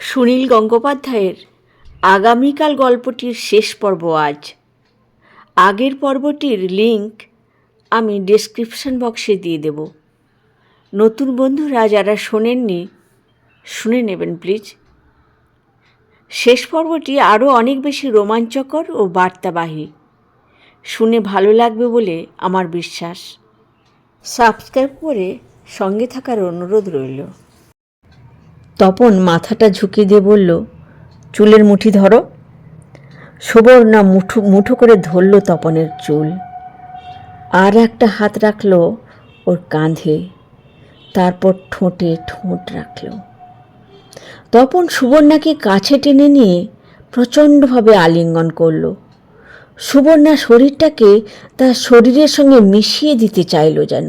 সুনীল গঙ্গোপাধ্যায়ের আগামীকাল গল্পটির শেষ পর্ব আজ। আগের পর্বটির লিংক আমি ডেসক্রিপশন বক্সে দিয়ে দেব। নতুন বন্ধুরা যারা শোনেননি, শুনে নেবেন প্লিজ। শেষ পর্বটি আরও অনেক বেশি রোমাঞ্চকর ও বার্তাবাহী। শুনে ভালো লাগবে বলে আমার বিশ্বাস। সাবস্ক্রাইব করে সঙ্গে থাকার অনুরোধ রইল। তপন মাথাটা ঝুঁকিয়ে দিয়ে বলল, চুলের মুঠি ধরো। সুবর্ণা মুঠো মুঠো করে ধরল তপনের চুল। আর একটা হাত রাখল ওর কাঁধে, তারপর ঠোঁটে ঠোঁট রাখল। তপন সুবর্ণাকে কাছে টেনে নিয়ে প্রচণ্ডভাবে আলিঙ্গন করল। সুবর্ণা শরীরটাকে তার শরীরের সঙ্গে মিশিয়ে দিতে চাইল যেন।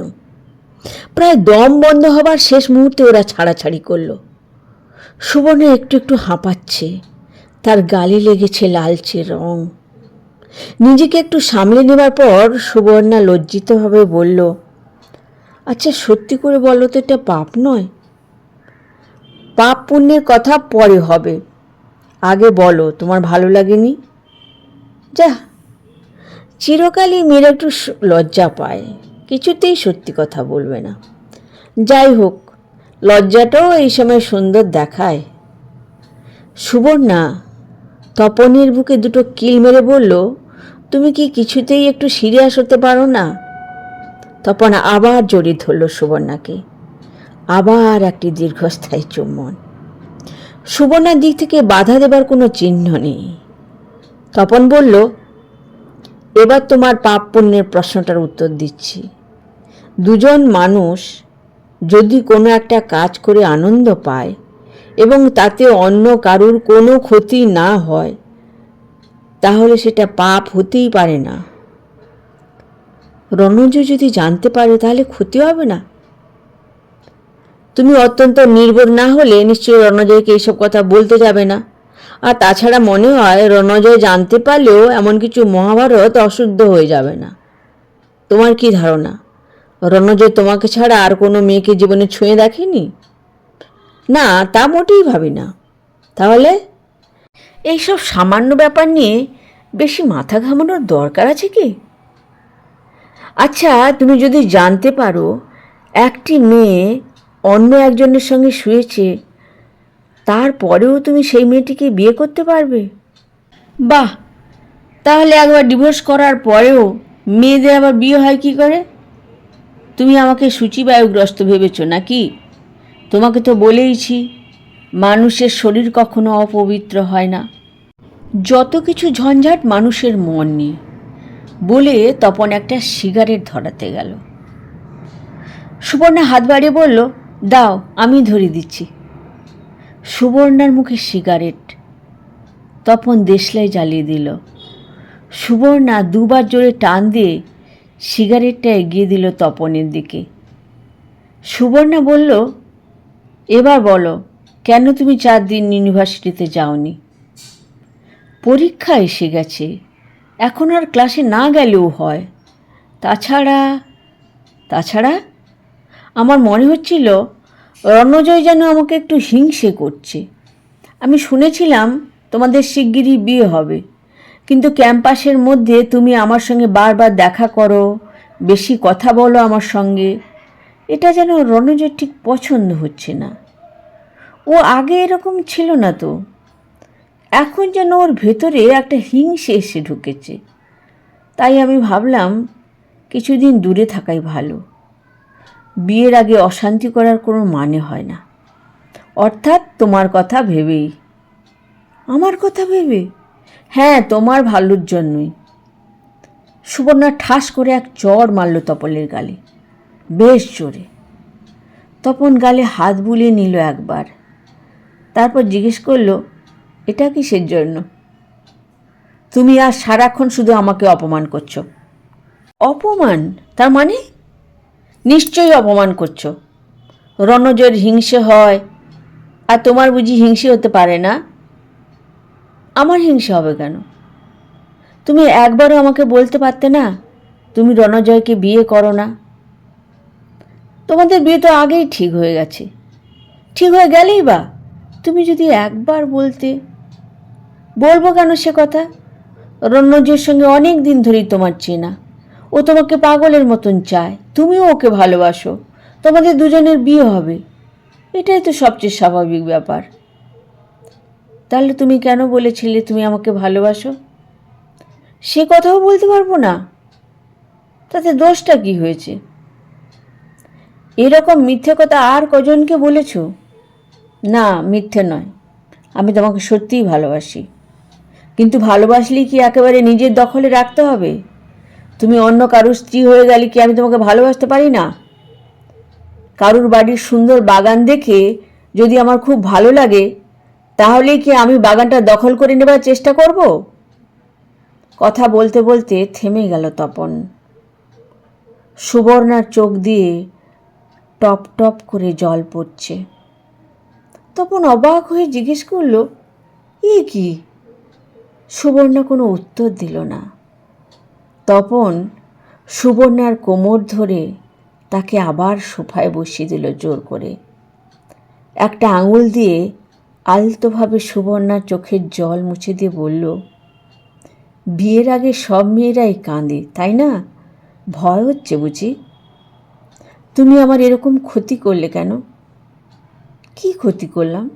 প্রায় দম বন্ধ হবার শেষ মুহূর্তে ওরা ছাড়াছাড়ি করল। সুবর্ণা একটু একটু হাঁপাচ্ছে। তার গালে লেগেছে লালচে রং। নিজেকে একটু সামলে নেবার পর সুবর্ণা লজ্জিতভাবে বলল আচ্ছা সত্যি করে বলো তো, এটা পাপ নয়? পাপ পুণ্যের কথা পরে হবে। আগে বলো, তোমার ভালো লাগেনি? যা, চিরকালই মেয়েরা একটু লজ্জা পায়। কিছুতেই সত্যি কথা বলবে না। যাই হোক লজ্জাটাও এই সময় সুন্দর দেখায়। সুবর্ণা, তপনের বুকে দুটো কিল মেরে বলল, তুমি কি কিছুতেই একটু সিরিয়াস হতে পারো না? তপন আবার জড়িয়ে ধরল সুবর্ণাকে। আবার একটি দীর্ঘস্থায়ী চুম্বন। সুবর্ণার দিক থেকে বাধা দেবার কোনো চিহ্ন নেই। তপন বলল, এবার তোমার পাপ পুণ্যের প্রশ্নটার উত্তর দিচ্ছি। দুজন মানুষ যদি কোনো একটা কাজ করে আনন্দ পায় এবং তাতে অন্য কারুর কোনো ক্ষতি না হয়, তাহলে সেটা পাপ হতেই পারে না। রণজ যদি জানতে পারে, তাহলে ক্ষতি হবে না। তুমি অত্যন্ত নির্ভর না হলে নিশ্চয়ই রণজয়কে এইসব কথা বলতে যাবে না। আর তাছাড়া মনে হয় রণজয় জানতে পারলেও এমন কিছু মহাভারত অশুদ্ধ হয়ে যাবে না। তোমার কি ধারণা? রণজয় তোমাকে ছাড়া আর কোনো মেয়েকে জীবনে ছুঁয়ে দেখেনি? না তা মোটেই ভাবি না। তাহলে? এইসব সামান্য ব্যাপার নিয়ে বেশি মাথা ঘামানোর দরকার আছে কি? আচ্ছা তুমি যদি জানতে পারো একটি মেয়ে অন্য একজনের সঙ্গে শুয়েছে তারপরেও তুমি সেই মেয়েটিকে বিয়ে করতে পারবে? বাহ! তাহলে একবার ডিভোর্স করার পরেও মেয়েদের আবার বিয়ে হয় কি করে? তুমি আমাকে সূচিবায়ুগ্রস্ত ভেবেছ নাকি? তোমাকে তো বলেইছি, মানুষের শরীর কখনো অপবিত্র হয় না। যত কিছু ঝঞ্ঝাট মানুষের মন নিয়ে, বলে তপন একটা সিগারেট ধরাতে গেল। সুবর্ণা হাত বাড়িয়ে বলল, দাও, আমি ধরিয়ে দিচ্ছি। সুবর্ণার মুখে সিগারেট। তপন দেশলাই জ্বালিয়ে দিল। সুবর্ণা দুবার জোরে টান দিয়ে সিগারেটটা এগিয়ে দিল তপনের দিকে। সুবর্ণা বলল, এবার বলো, কেন তুমি চার দিন ইউনিভার্সিটিতে যাওনি? পরীক্ষা এসে গেছে। এখন আর ক্লাসে না গেলেও হয়। তাছাড়া তাছাড়া আমার মনে হচ্ছিল, রণজয় যেন আমাকে একটু হিংসে করছে। আমি শুনেছিলাম তোমাদের শিগগিরই বিয়ে হবে। কিন্তু ক্যাম্পাসের মধ্যে তুমি আমার সঙ্গে বারবার দেখা করো, বেশি কথা বলো আমার সঙ্গে। এটা যেন রণজয় ঠিক পছন্দ হচ্ছে না। ও আগে এরকম ছিল না তো। এখন যেন ওর ভেতরে একটা হিংসে এসে ঢুকেছে। তাই আমি ভাবলাম কিছুদিন দূরে থাকাই ভালো। বিয়ের আগে অশান্তি করার কোনো মানে হয় না। অর্থাৎ তোমার কথা ভেবেই। আমার কথা ভেবে? হ্যাঁ তোমার ভালোর জন্যই। সুবর্ণা ঠাস করে এক চড় মারল তপলের গালে। বেশ জোরে। তপন গালে হাত বুলিয়ে নিল একবার। তারপর জিজ্ঞেস করল, এটা কিসের জন্য? তুমি আর সারাক্ষণ শুধু আমাকে অপমান করছ। অপমান? তার মানে? নিশ্চয়ই অপমান করছ। রণজয়ের হিংসে হয়, আর তোমার বুঝি হিংসে হতে পারে না? আমার হিংসা হবে কেন? তুমি একবারও আমাকে বলতে পারতে না, তুমি রণজয়কে বিয়ে করো না। তোমাদের বিয়ে তো আগেই ঠিক হয়ে গেছে। ঠিক হয়ে গেলেই বা তুমি যদি একবার বলতে। বলব কেন সে কথা? রণজয়ের সঙ্গে অনেক দিন ধরেই তোমার চেনা। ও তোমাকে পাগলের মতন চায়। তুমিও ওকে ভালোবাসো। তোমাদের দুজনের বিয়ে হবে। এটাই তো সবচেয়ে স্বাভাবিক ব্যাপার। তাহলে তুমি কেন বলেছিলে তুমি আমাকে ভালোবাসো? সে কথাও বলতে পারব না। তাতে দোষটা কি হয়েছে? এরকম মিথ্যে কথা আর কজনকে বলেছ? না, মিথ্যে নয়। আমি তোমাকে সত্যিই ভালোবাসি। কিন্তু ভালোবাসলে কি একেবারে নিজের দখলে রাখতে হবে? তুমি অন্য কারুর স্ত্রী হয়ে গেলে কি আমি তোমাকে ভালোবাসতে পারি না? কারুর বাড়ির সুন্দর বাগান দেখে যদি আমার খুব ভালো লাগে তাহলে কি আমি বাগানটা দখল করে নেবার চেষ্টা করব? কথা বলতে বলতে থেমে গেল তপন। সুবর্ণার চোখ দিয়ে টপ টপ করে জল পড়ছে। তপন অবাক হয়ে জিজ্ঞেস করল, এ কি? সুবর্ণা কোনো উত্তর দিল না। তপন সুবর্ণার কোমর ধরে তাকে আবার সোফায় বসিয়ে দিল জোর করে। একটা আঙুল দিয়ে আলতোভাবে সুবর্ণার চোখের জল মুছে দিয়ে বলল, বিয়ের আগে সব মেয়েরাই কাঁদে, তাই না? ভয় হচ্ছে বুঝি? তুমি আমার এরকম ক্ষতি করলে কেন? কি ক্ষতি করলাম?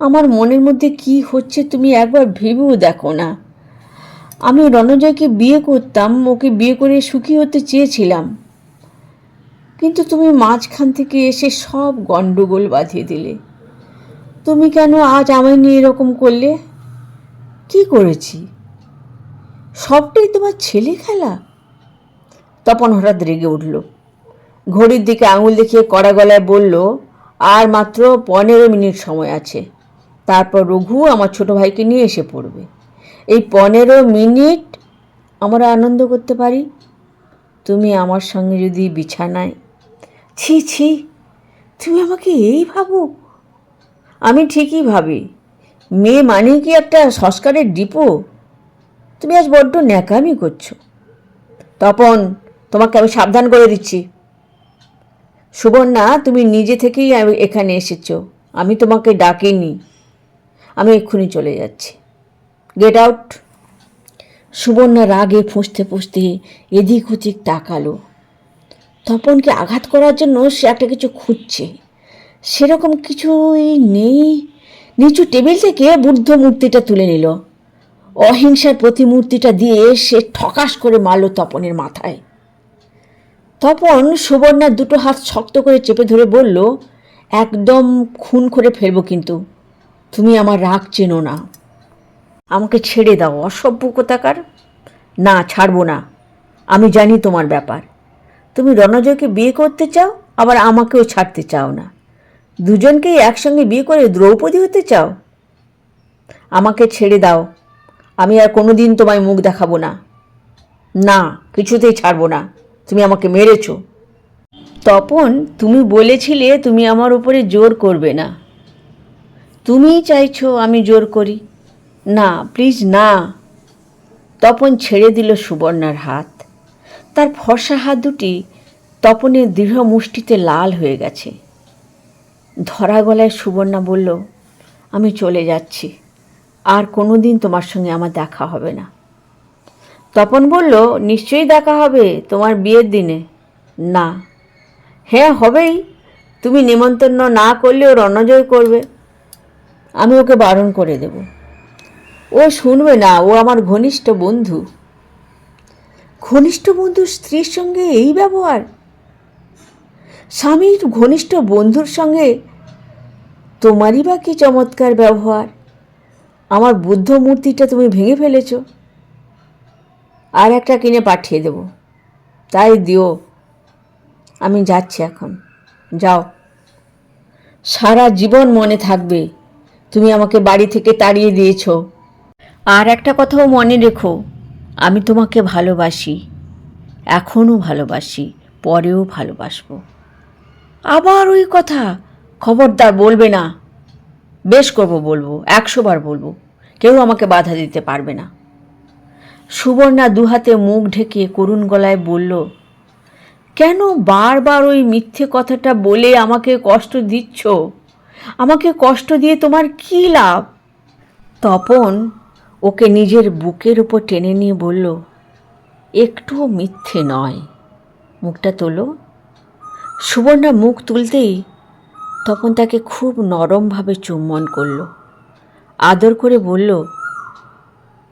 আমার মনের মধ্যে কি হচ্ছে তুমি একবার ভেবেও দেখো না। আমি রণজয়কে বিয়ে করতাম, ওকে বিয়ে করে সুখী হতে চেয়েছিলাম। কিন্তু তুমি মাঝখান থেকে এসে সব গণ্ডগোল বাঁধিয়ে দিলে। তুমি কেন আজ আমায় নিয়ে এরকম করলে? কি করেছি? সবটাই তোমার ছেলে খেলা? তপন হঠাৎ রেগে উঠল। ঘড়ির দিকে আঙুল দেখিয়ে কড়া গলায় বলল, আর মাত্র পনেরো মিনিট সময় আছে। তারপর রঘু আমার ছোট ভাইকে নিয়ে এসে পড়বে। এই পনেরো মিনিট আমরা আনন্দ করতে পারি? তুমি আমার সঙ্গে যদি বিছানায় ছি ছি, তুমি আমাকে এই ভাবো আমি ঠিকই ভাবি। মেয়ে মানে কি একটা সংস্কারের ডিপো? তুমি আজ বড্ড ন্যাকামি করছ। তপন, তোমাকে আমি সাবধান করে দিচ্ছি। সুবর্ণা, তুমি নিজে থেকেই এখানে এসেছ। আমি তোমাকে ডাকিনি। আমি এক্ষুনি চলে যাচ্ছি। গেট আউট সুবর্ণা রাগে ফুঁসতে ফুঁসতে এদিক ওদিক তাকালো। তপনকে আঘাত করার জন্য সে একটা কিছু খুঁজছে। সেরকম কিছুই নেই। নিচু টেবিল থেকে বুদ্ধ মূর্তিটা তুলে নিল। অহিংসার প্রতিমূর্তিটা দিয়ে সে ঠকাস করে মারল তপনের মাথায়। তপন সুবর্ণার দুটো হাত শক্ত করে চেপে ধরে বলল, একদম খুন করে ফেলব কিন্তু। তুমি আমার রাগ চেনো না। আমাকে ছেড়ে দাও, অসভ্য কোথাকার। না, ছাড়বো না। আমি জানি তোমার ব্যাপার। তুমি রণজয়কে বিয়ে করতে চাও, আবার আমাকেও ছাড়তে চাও না। দুজনকেই একসঙ্গে বিয়ে করে দ্রৌপদী হতে চাও? আমাকে ছেড়ে দাও। আমি আর কোনো দিন তোমায় মুখ দেখাবো না। না, কিছুতেই ছাড়বো না। তুমি আমাকে মেরেছ। তপন, তুমি বলেছিলে তুমি আমার উপরে জোর করবে না। তুমিই চাইছো আমি জোর করি। না প্লিজ না। তপন ছেড়ে দিল সুবর্ণার হাত। তার ফর্সা হাত দুটি তপনের দৃঢ় মুষ্টিতে লাল হয়ে গেছে। ধরা গলায় সুবর্ণা বলল, আমি চলে যাচ্ছি। আর কোনো দিন তোমার সঙ্গে আমার দেখা হবে না। তপন বলল, নিশ্চয়ই দেখা হবে তোমার বিয়ের দিনে। না। হ্যাঁ হবেই। তুমি নিমন্ত্রণ না করলে করলেও রণজয় করবে। আমি ওকে বারণ করে দেব। ও শুনবে না, ও আমার ঘনিষ্ঠ বন্ধু। ঘনিষ্ঠ বন্ধুর স্ত্রীর সঙ্গে এই ব্যবহার? স্বামীর ঘনিষ্ঠ বন্ধুর সঙ্গে তোমারই বা কি চমৎকার ব্যবহার? আমার বুদ্ধ মূর্তিটা তুমি ভেঙে ফেলেছ। আর একটা কিনে পাঠিয়ে দেব। তাই দিও। আমি যাচ্ছি এখন। যাও। সারা জীবন মনে থাকবে তুমি আমাকে বাড়ি থেকে তাড়িয়ে দিয়েছ। আর একটা কথাও মনে রেখো, আমি তোমাকে ভালোবাসি। এখনও ভালোবাসি, পরেও ভালোবাসবো। আবার ওই কথা? খবরদার বলবে না। বেশ করব বলব একশো বার বলব। কেউ আমাকে বাধা দিতে পারবে না। সুবর্ণা দুহাতে মুখ ঢেকে করুণ গলায় বলল, কেন বারবার ওই মিথ্যে কথাটা বলে আমাকে কষ্ট দিচ্ছ? আমাকে কষ্ট দিয়ে তোমার কী লাভ? তপন ওকে নিজের বুকের উপর টেনে নিয়ে বলল, একটুও মিথ্যে নয়। মুখটা তোলো। সুবর্ণা মুখ তুলতেই তখন তাকে খুব নরমভাবে চুম্বন করল। আদর করে বলল,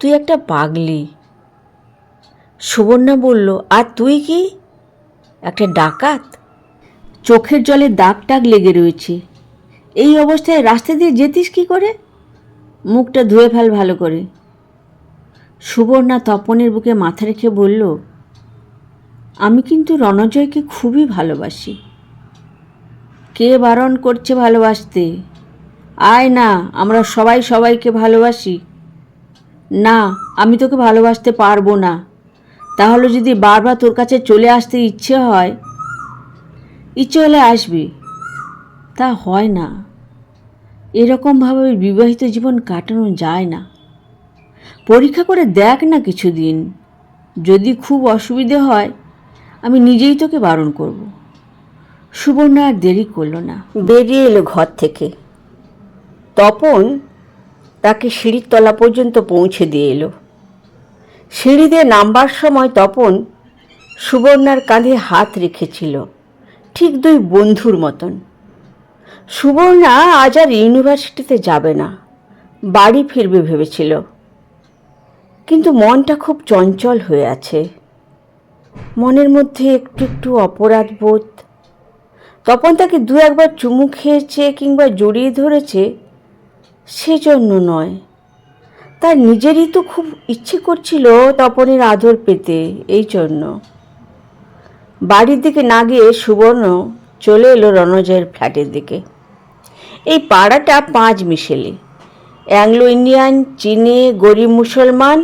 তুই একটা পাগলি। সুবর্ণা বলল, আর তুই কি? একটা ডাকাত? চোখের জলে দাগ টাগ লেগে রয়েছে। এই অবস্থায় রাস্তা দিয়ে যেতিস কি করে? মুখটা ধুয়ে ফেল ভালো করে। সুবর্ণা তপনের বুকে মাথা রেখে বলল আমি কিন্তু রণজয়কে খুবই ভালোবাসি। কে বারণ করছে ভালোবাসতে? আয় না, আমরা সবাই সবাইকে ভালোবাসি। না, আমি তোকে ভালোবাসতে পারব না। তাহলে যদি বারবার তোর কাছে চলে আসতে ইচ্ছে হয়, ইচ্ছে হলে আসবি। তা হয় না। এরকমভাবে বিবাহিত জীবন কাটানো যায় না। পরীক্ষা করে দেখ না কিছুদিন। যদি খুব অসুবিধে হয় আমি নিজেই তোকে বারণ করব। সুবর্ণা আর দেরি করল না। বেরিয়ে এলো ঘর থেকে। তপন তাকে সিঁড়ির তলা পর্যন্ত পৌঁছে দিয়ে এলো। সিঁড়ি দিয়ে নামবার সময় তপন সুবর্ণার কাঁধে হাত রেখেছিল, ঠিক দুই বন্ধুর মতন। সুবর্ণা আজ আর ইউনিভার্সিটিতে যাবে না, বাড়ি ফিরবে ভেবেছিল। কিন্তু মনটা খুব চঞ্চল হয়ে আছে। মনের মধ্যে একটু একটু অপরাধ বোধ তপন তাকে দু একবার চুমু খেয়েছে কিংবা জড়িয়ে ধরেছে, সেজন্য নয়। তার নিজেরই তো খুব ইচ্ছে করছিল তপনের আদর পেতে, এই জন্য। বাড়ির দিকে না গিয়ে সুবর্ণ চলে এলো রণজয়ের ফ্ল্যাটের দিকে। এই পাড়াটা পাঁচ মিশেলে। অ্যাংলো ইন্ডিয়ান, চীনে গরিব মুসলমান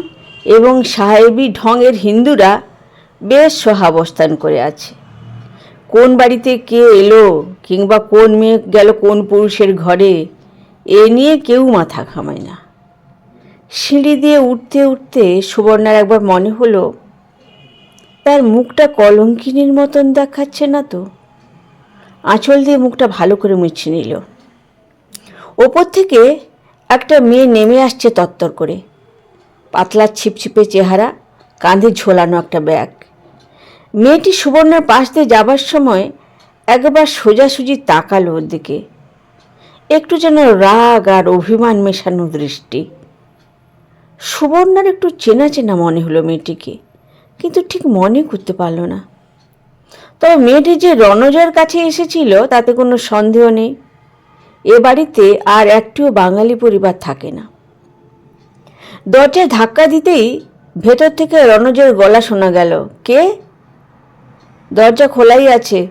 এবং সাহেবি ঢঙের হিন্দুরা বেশ সহাবস্থান করে আছে। কোন বাড়িতে কে এলো কিংবা কোন মেয়ে গেল কোন পুরুষের ঘরে, এ নিয়ে কেউ মাথা ঘামায় না। সিঁড়ি দিয়ে উঠতে উঠতে সুবর্ণার একবার মনে হলো, তার মুখটা কলঙ্কিনীর মতন দেখাচ্ছে না তো। আঁচল দিয়ে মুখটা ভালো করে মুছে নিল। ওপর থেকে একটা মেয়ে নেমে আসছে তত্তর করে। পাতলা ছিপছিপে চেহারা, কাঁধে ঝোলানো একটা ব্যাগ। মেয়েটি সুবর্ণার পাশ দিয়ে যাবার সময় একবার সোজাসুজি তাকালো ওর দিকে। একটু যেন রাগ আর অভিমান মেশানো দৃষ্টি। সুবর্ণার একটু চেনা চেনা মনে হলো মেয়েটিকে, কিন্তু ঠিক মনে করতে পারল না। তবে মেয়েটি যে রণজয়ের কাছে এসেছিল, তাতে কোনো সন্দেহ নেই। এ বাড়িতে আর একটিও বাঙালি পরিবার থাকে না। দরজায় ধাক্কা দিতেই ভেতর থেকে রণজয়ের গলা শোনা গেল, কে? দরজা খোলাই আছে।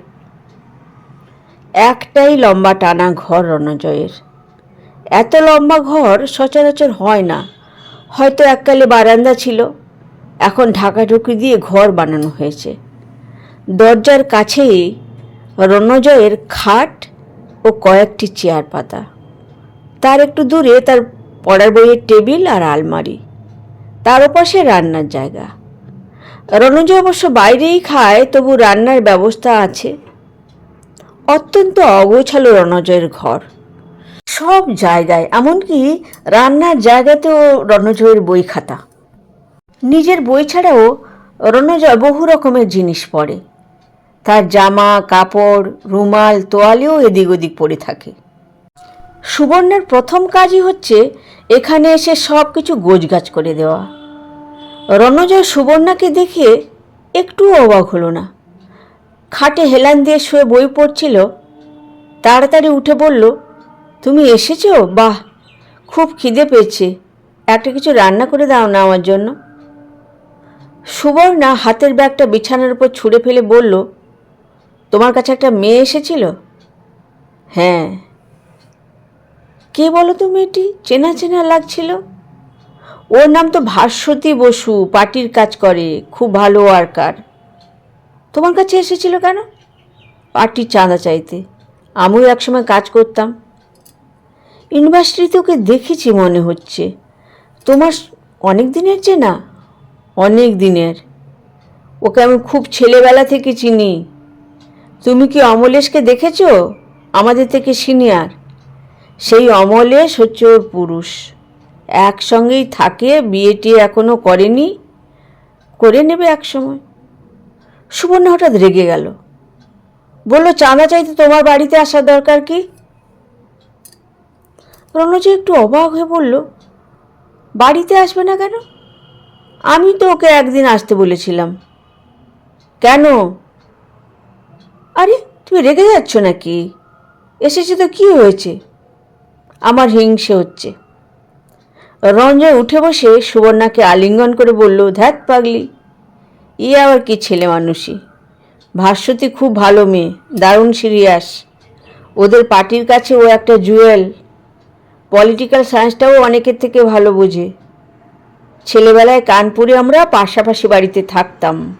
একটাই লম্বা টানা ঘর রণজয়ের। এত লম্বা ঘর সচরাচর হয় না। হয়তো এককালে বারান্দা ছিল। এখন ঢাকাঢুকি দিয়ে ঘর বানানো হয়েছে। দরজার কাছেই রণজয়ের খাট ও কয়েকটি চেয়ার পাতা। তার একটু দূরে তার পড়ার বইয়ের টেবিল আর আলমারি। তার ওপাশে রান্নার জায়গা। রণজয় অবশ্য বাইরেই খায়, তবু রান্নার ব্যবস্থা আছে। অত্যন্ত অগোছালো রণজয়ের ঘর। সব জায়গায়, এমনকি রান্নার জায়গাতেও রণজয়ের বই খাতা নিজের বই ছাড়াও রণজয় বহু রকমের জিনিস পড়ে। তার জামা, কাপড়, রুমাল, তোয়ালেও এদিক ওদিক পড়ে থাকে। সুবর্ণের প্রথম কাজই হচ্ছে এখানে এসে সব কিছু গোছগাছ করে দেওয়া। রণজয় সুবর্ণাকে দেখে একটু অবাক হলো না। খাটে হেলান দিয়ে শুয়ে বই পড়ছিল। তাড়াতাড়ি উঠে বলল, তুমি এসেছ? বাহ, খুব খিদে পেয়েছে। একটা কিছু রান্না করে দাও না আমার জন্য। সুবর্ণা হাতের ব্যাগটা বিছানার উপর ছুঁড়ে ফেলে বলল, তোমার কাছে একটা মেয়ে এসেছিল? হ্যাঁ। কে বলো তো মেয়েটি? চেনা চেনা লাগছিল? ওর নাম তো ভাস্বতী বসু, পার্টির কাজ করে, খুব ভালো ওয়ার্কার। তোমার কাছে এসেছিল কেন? পার্টির চাঁদা চাইতে। আমিও একসময় কাজ করতাম। ইউনিভার্সিটিতে ওকে দেখেছি মনে হচ্ছে। তোমার অনেক দিনের চেনা? অনেক দিনের। ওকে আমি খুব ছেলেবেলা থেকে চিনি। তুমি কি অমলেশকে দেখেছ? আমাদের থেকে সিনিয়র। সেই অমলেশ হচ্ছে ওর পুরুষ। একসঙ্গেই থাকে বিয়েটি এখনও করেনি, করে নেবে এক সময় সুবর্ণা হঠাৎ রেগে গেল। বলল, চাঁদা চাইতে তোমার বাড়িতে আসার দরকার কি? রণজি একটু অবাক হয়ে বলল, বাড়িতে আসবে না কেন? আমি তো ওকে একদিন আসতে বলেছিলাম। কেন? আরে, তুমি রেগে যাচ্ছ নাকি? এসেছে তো কি হয়েছে? আমার হিংসে হচ্ছে। রঞ্জয় উঠে বসে সুবর্ণাকে আলিঙ্গন করে বলল, ধ্যাত পাগলি ই আবার কি ছেলে মানুষই ভাস্বতী খুব ভালো মেয়ে, দারুণ সিরিয়াস। ওদের পার্টির কাছে ও একটা জুয়েল। পলিটিক্যাল সায়েন্সটাও অনেকের থেকে ভালো বোঝে। ছেলেবেলায় কানপুরে আমরা পাশাপাশি বাড়িতে থাকতাম।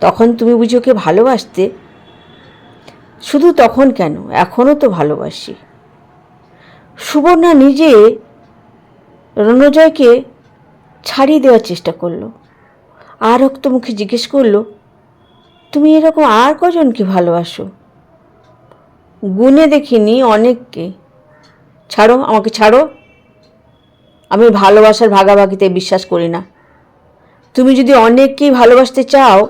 তখন তুমি বুঝি ওকে ভালোবাসতে? শুধু তখন কেন? এখনও তো ভালোবাসি। সুবর্ণা নিজে রণজয়কে ছাড়িয়ে দেওয়ার চেষ্টা করল। আর মুখে জিজ্ঞেস করল, তুমি এরকম আর কজনকে ভালোবাসো? গুনে দেখিনি অনেককে। ছাড়ো, আমাকে ছাড়ো। আমি ভালোবাসার ভাগাভাগিতে বিশ্বাস করি না। তুমি যদি অনেককেই ভালোবাসতে চাও,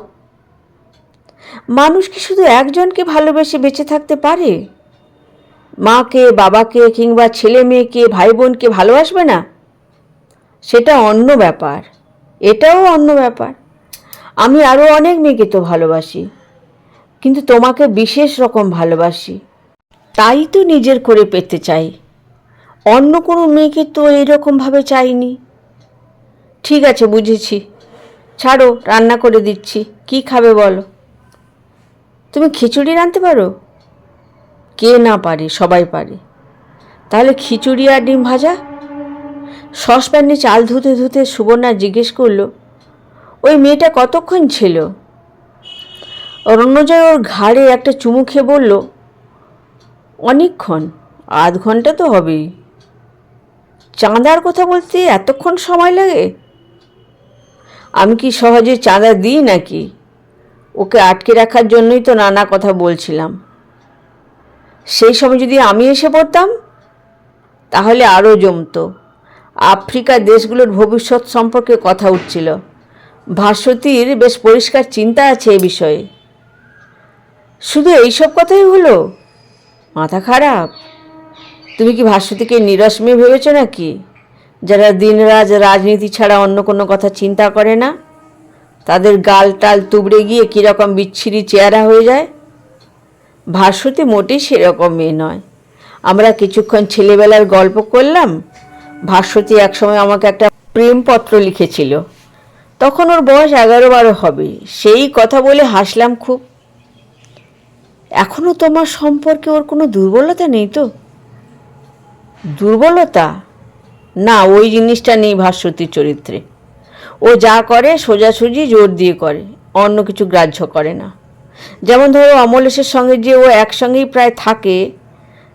মানুষ কি শুধু একজনকে ভালোবেসে বেঁচে থাকতে পারে? মাকে, বাবাকে কিংবা ছেলে মেয়েকে ভাই বোনকে ভালোবাসবে না? সেটা অন্য ব্যাপার। এটাও অন্য ব্যাপার। আমি আরও অনেক মেয়েকে তো ভালোবাসি, কিন্তু তোমাকে বিশেষ রকম ভালোবাসি। তাই তো নিজের করে পেতে চাই। অন্য কোনো মেয়েকে তো এইরকমভাবে চাইনি। ঠিক আছে, বুঝেছি। ছাড়ো, রান্না করে দিচ্ছি। কি খাবে বলো? তুমি খিচুড়ি রাঁধতে পারো? কে না পারে, সবাই পারে। তাহলে খিচুড়ি আর ডিম ভাজা? সসপ্যানে চাল ধুতে ধুতে সুবর্ণা জিজ্ঞেস করল, ওই মেয়েটা কতক্ষণ ছিল? রণ্যজয় ওর ঘাড়ে একটা চুমু খেয়ে বলল, অনেকক্ষণ, আধ ঘণ্টা তো হবেই। চাঁদার কথা বলতে এতক্ষণ সময় লাগে? আমি কি সহজে চাঁদা দিই নাকি? ওকে আটকে রাখার জন্যই তো নানা কথা বলছিলাম। সেই সময় যদি আমি এসে পড়তাম, তাহলে আরও জমতো। আফ্রিকা দেশগুলোর ভবিষ্যৎ সম্পর্কে কথা উঠছিল। ভাস্বতীর বেশ পরিষ্কার চিন্তা আছে এ বিষয়ে। শুধু এইসব কথাই হলো? মাথা খারাপ? তুমি কি ভাস্বতীকে নিরস মেয়ে ভেবেছ নাকি? যারা দিনরাজ রাজনীতি ছাড়া অন্য কোনো কথা চিন্তা করে না? তাদের গাল টাল তুবড়ে গিয়ে কীরকম বিচ্ছিরি চেহারা হয়ে যায়? ভাস্বতী মোটেই সেরকম মেয়ে নয়। আমরা কিছুক্ষণ ছেলেবেলার গল্প করলাম ভাস্বতী একসময় আমাকে একটা প্রেমপত্র লিখেছিল। তখন ওর বয়স এগারো বারো হবে। সেই কথা বলে হাসলাম খুব। এখনও তোমার সম্পর্কে ওর কোনো দুর্বলতা নেই তো? দুর্বলতা? না, ওই জিনিসটা নেই ভাস্বতীর চরিত্রে। ও যা করে সোজাসুজি জোর দিয়ে করে, অন্য কিছু গ্রাহ্য করে না। যেমন ধরো অমলেশের সঙ্গে যে ও একসঙ্গেই প্রায় থাকে,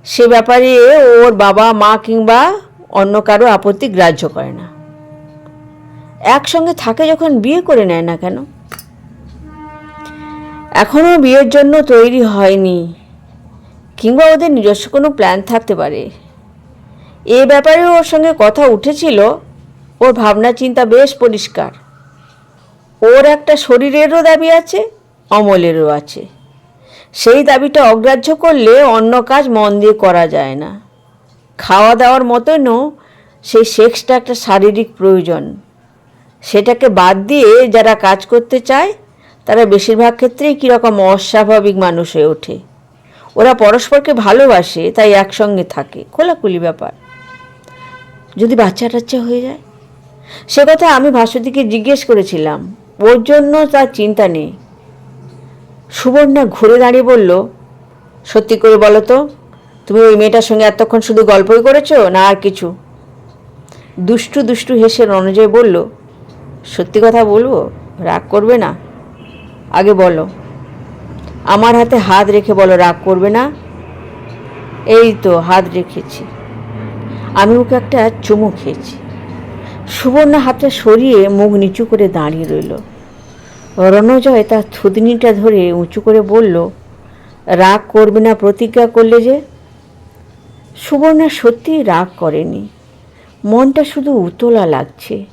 সে ব্যাপারে ওর বাবা, মা কিংবা অন্য কারও আপত্তি গ্রাহ্য করে না। একসঙ্গে থাকে যখন বিয়ে করে নেয় না কেন? এখনও বিয়ের জন্য তৈরি হয়নি, কিংবা ওদের নিজস্ব কোনো প্ল্যান থাকতে পারে। এ ব্যাপারে ওর সঙ্গে কথা উঠেছিল, ওর ভাবনা চিন্তা বেশ পরিষ্কার। ওর একটা শরীরেরও দাবি আছে, অমলেরও আছে। সেই দাবিটা অগ্রাহ্য করলে অন্য কাজ মন দিয়ে করা যায় না। খাওয়া দাওয়ার মতনও সেই সেক্সটা একটা শারীরিক প্রয়োজন। সেটাকে বাদ দিয়ে যারা কাজ করতে চায়, তারা বেশিরভাগ ক্ষেত্রেই কীরকম অস্বাভাবিক মানুষ হয়ে ওঠে। ওরা পরস্পরকে ভালোবাসে, তাই একসঙ্গে থাকে। খোলাখুলি ব্যাপার। যদি বাচ্চা টাচ্চা হয়ে যায়? সে কথা আমি ভাস্বতীকে জিজ্ঞেস করেছিলাম। ওর জন্য তার চিন্তা নেই। সুবর্ণা ঘুরে দাঁড়িয়ে বলল, সত্যি করে বলো তো তুমি ওই মেয়েটার সঙ্গে এতক্ষণ শুধু গল্পই করেছ না আর কিছু? দুষ্টু দুষ্টু হেসে রণজয় বলল, সত্যি কথা বলব, রাগ করবে না? আগে বলো, আমার হাতে হাত রেখে বলো, রাগ করবে না? এই তো, হাত রেখেছি। আমি ওকে একটা চুমু খেয়েছি। সুবর্ণা হাতটা সরিয়ে মুখ নিচু করে দাঁড়িয়ে রইল। রণজয় তার থুতনিটা ধরে উঁচু করে বলল, রাগ করবে না, প্রতিজ্ঞা করলে যে? সুবর্ণা সত্যিই রাগ করেনি। মনটা শুধু উতলা লাগছে।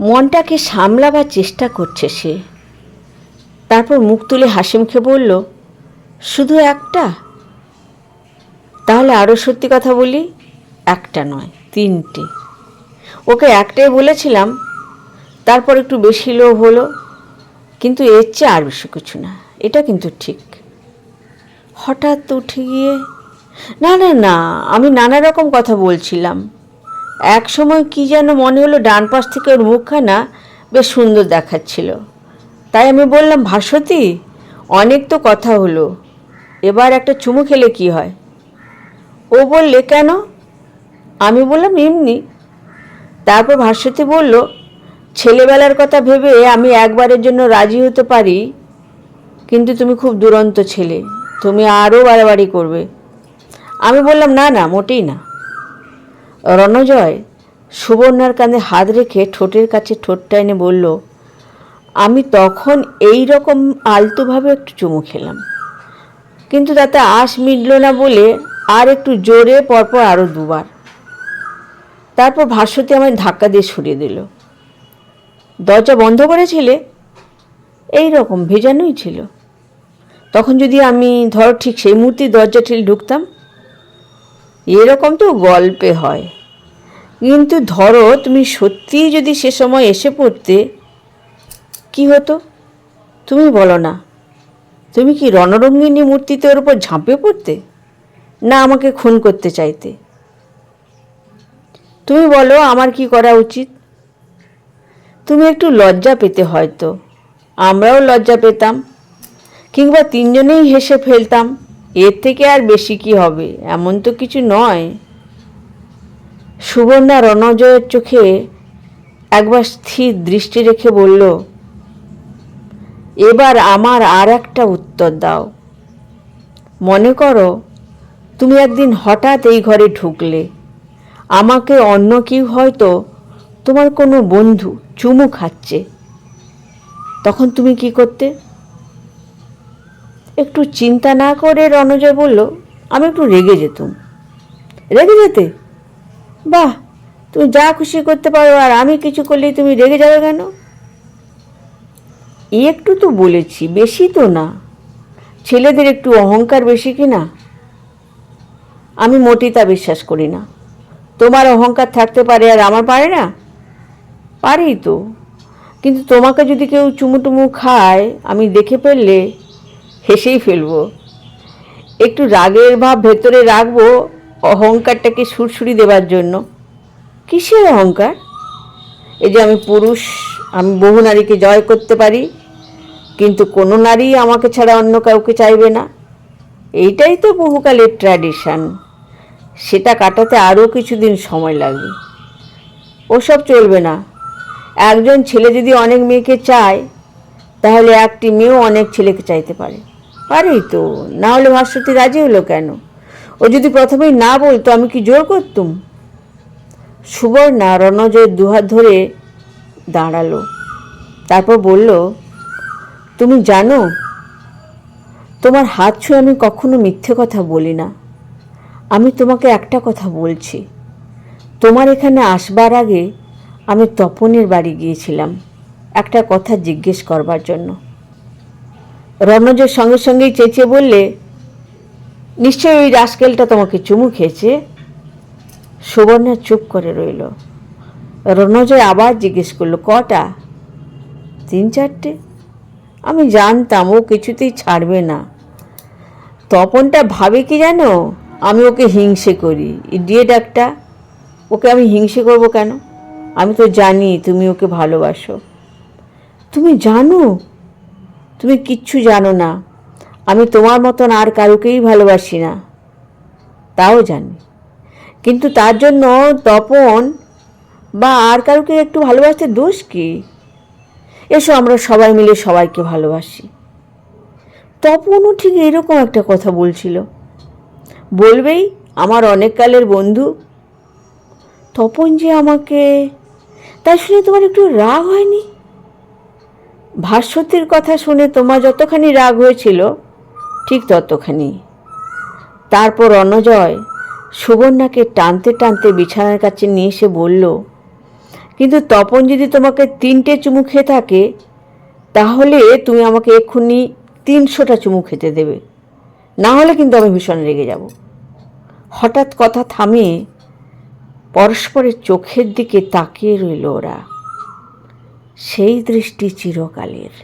মনটাকে সামলাবার চেষ্টা করছে সে। তারপর মুখ তুলে হাসি মুখে বলল, শুধু একটা? তাহলে আরও সত্যি কথা বলি, একটা নয়, তিনটে। ওকে একটাই বলেছিলাম, তারপর একটু বেশি লোভ হলো, কিন্তু এর চেয়ে আর বেশি কিছু না। এটা কিন্তু ঠিক। হঠাৎ উঠে গিয়ে না না না, আমি নানা রকম কথা বলছিলাম। এক সময় কি যেন মনে হলো ডান পাশ থেকে ওর মুখখানা বেশ সুন্দর দেখাচ্ছিল। তাই আমি বললাম, ভাস্বতী, অনেক তো কথা হলো। এবার একটা চুমু খেলে কি হয়? ও বললে, কেন? আমি বললাম, এমনি। তারপর ভাস্বতী বলল, ছেলেবেলার কথা ভেবে আমি একবারের জন্য রাজি হতে পারি, কিন্তু তুমি খুব দুরন্ত ছেলে। তুমি আরও বাড়াবাড়ি করবে। আমি বললাম, না না, মোটেই না। রণজয় সুবর্ণার কাঁধে হাত রেখে ঠোঁটের কাছে ঠোঁটটা এনে বলল, আমি তখন এই রকম আলতোভাবে একটু চুমু খেলাম। কিন্তু তাতে আশ মিটল না বলে আর একটু জোরে পরপর আরও দুবার। তারপর ভাস্বতী আমায় ধাক্কা দিয়ে সরিয়ে দিল। দরজা বন্ধ করেছিলে? এই রকম ভেজানোই ছিল। তখন যদি আমি, ধরো, ঠিক সেই মুহূর্তে দরজা ঠেলে ঢুকতাম এরকম তো গল্পে হয়। কিন্তু ধরো, তুমি সত্যিই যদি সে সময় এসে পড়তে, কি হতো? তুমি বলো না। তুমি কি রণরঙ্গিনী মূর্তিতে ওর উপর ঝাঁপিয়ে পড়তে? না আমাকে খুন করতে চাইতে। তুমি বলো, আমার কি করা উচিত? তুমি একটু লজ্জা পেতে হয়তো। আমরাও লজ্জা পেতাম। কিংবা তিনজনেই হেসে ফেলতাম। এর থেকে আর বেশি কি হবে? এমন তো কিছু নয়। সুবর্ণা রণজয়ের চোখে একবার স্থির দৃষ্টি রেখে বলল, এবার আমার আর একটা উত্তর দাও। মনে করো, তুমি একদিন হঠাৎ এই ঘরে ঢুকলে। আমাকে অন্য কেউ হয়তো তোমার কোনো বন্ধু চুমু খাচ্ছে। তখন তুমি কি করতে? একটু চিন্তা না করে রণজয় বলল, আমি একটু রেগে যেতুম। রেগে যেতে? বাহ, তুমি যা খুশি করতে পারো, আর আমি কিছু করলেই তুমি রেগে যাবে কেন? একটু তো বলেছি, বেশি তো না। ছেলেদের একটু অহংকার বেশি কি না? আমি মোটেই তা বিশ্বাস করি না। তোমার অহংকার থাকতে পারে আর আমার পারে না? পারেই তো। কিন্তু তোমাকে যদি কেউ চুমুটুমু খায়, আমি দেখে ফেললে হেসেই ফেলব। একটু রাগের ভাব ভেতরে রাখব অহংকারটাকে সুরসুরি দেবার জন্য। কিসের অহংকার? এই যে আমি পুরুষ, আমি বহু নারীকে জয় করতে পারি, কিন্তু কোনো নারী আমাকে ছাড়া অন্য কাউকে চাইবে না। এইটাই তো বহুকালের ট্র্যাডিশন সেটা কাটাতে আরও কিছুদিন সময় লাগবে। ওসব চলবে না। একজন ছেলে যদি অনেক মেয়েকে চায়, তাহলে একটি মেয়েও অনেক ছেলেকে চাইতে পারে। পারেই তো। না হলে ভাস্বতী রাজি হলো কেন? ও যদি প্রথমেই না বলতো, আমি কি জোর করতুম? সুবর্ণা রণজয়ের দুহাত ধরে দাঁড়াল। তারপর বলল, তুমি জানো, তোমার হাত ছুঁয়ে আমি কখনো মিথ্যে কথা বলি না। আমি তোমাকে একটা কথা বলছি। তোমার এখানে আসবার আগে আমি তপনের বাড়ি গিয়েছিলাম। একটা কথা জিজ্ঞেস করবার জন্য। রণজের সঙ্গে সঙ্গেই চেঁচিয়ে বললে, নিশ্চয়ই ওই রাস্কেলটা তোমাকে চুমু খেয়েছে? সুবর্ণা চুপ করে রইল। রণজয় আবার জিজ্ঞেস করল, কটা? তিন, চারটে। আমি জানতাম ও কিছুতেই ছাড়বে না। তপনটা ভাবে কি জানো? আমি ওকে হিংসে করি। ইডিয়েট একটা। ওকে আমি হিংসে করব কেন? আমি তো জানি তুমি ওকে ভালোবাসো। তুমি জানো তুমি কিচ্ছু জানো না। আমি তোমার মতন আর কারুকেই ভালোবাসি না। তাও জানি। কিন্তু তার জন্য তপন বা আর কারুকে একটু ভালোবাসতে দোষ কি? এসো আমরা সবাই মিলে সবাইকে ভালোবাসি। তপনও ঠিক এরকম একটা কথা বলছিল। বলবেই, আমার অনেক কালের বন্ধু। তপন যে আমাকে তাই শুনে তোমার একটু রাগ হয়নি? ভাস্বতীর কথা শুনে তোমার যতখানি রাগ হয়েছিল, ঠিক ততখানি। তারপর অনজয় সুবর্ণাকে টানতে টানতে বিছানার কাছে নিয়ে এসে বলল, কিন্তু তপন যদি তোমাকে তিনটে চুমু খেয়ে থাকে, তাহলে তুমি আমাকে এক্ষুনি তিনশোটা চুমু খেতে দেবে। না হলে কিন্তু আমি ভীষণ রেগে যাব। হঠাৎ কথা থামিয়ে পরস্পরের চোখের দিকে তাকিয়ে রইল ওরা। সেই দৃষ্টি চিরকালের।